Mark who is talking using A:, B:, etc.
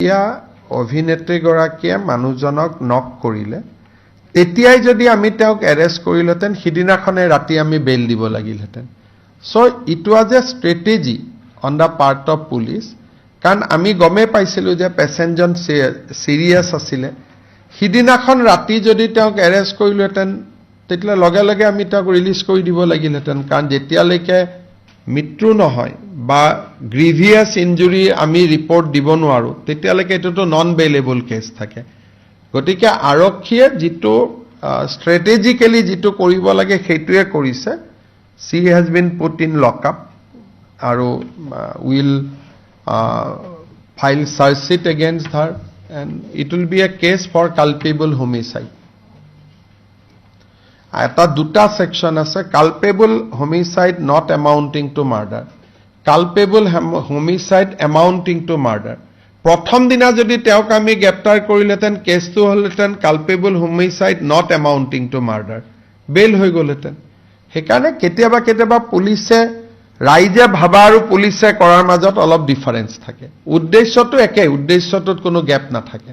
A: এতিয়া অভিনেত্ৰীগৰাকীয়ে মানুহজনক নক কৰিলে, তেতিয়াই যদি আমি তেওঁক এৰেষ্ট কৰিলোহেঁতেন, সিদিনাখনে ৰাতি আমি বেইল দিব লাগিলহেঁতেন। So' it was a strategy on the part of police কাৰণ আমি গমেই পাইছিলোঁ যে পেচেণ্টজন চিৰিয়াছ আছিলে। সিদিনাখন ৰাতি যদি তেওঁক এৰেষ্ট কৰিলোহেঁতেন তেতিয়া লগে লগে আমি তেওঁক ৰিলিজ কৰি দিব লাগিলহেঁতেন। কাৰণ যেতিয়ালৈকে মৃত্যু নহয় বা গ্ৰিভিয়াছ ইঞ্জুৰি আমি ৰিপৰ্ট দিব নোৱাৰোঁ, তেতিয়ালৈকে এইটোতো নন বেইলেবল কেছ থাকে। গতিকে আৰক্ষীয়ে যিটো ষ্ট্ৰেটেজিকেলি যিটো কৰিব লাগে সেইটোৱে কৰিছে। She has been put in lockup আৰু will file chargesheet against her and it will be a case for culpable homicide এটা দুটা ছেকশ্যন আছে culpable homicide not amounting to murder culpable homicide amounting to murder প্ৰথম দিনা যদি তেওঁক আমি গ্ৰেপ্তাৰ কৰিলেহেঁতেন কেছটো হ'লহেঁতেন culpable homicide not amounting to murder bail হৈ গ'লহেঁতেন সেইকাৰণে কেতিয়াবা কেতিয়াবা পুলিচে, ৰাইজে ভাবা আৰু পুলিচে কৰাৰ মাজত অলপ ডিফাৰেঞ্চ থাকে। উদ্দেশ্যটো একে উদ্দেশ্যটোত কোনো গেপ নাথাকে।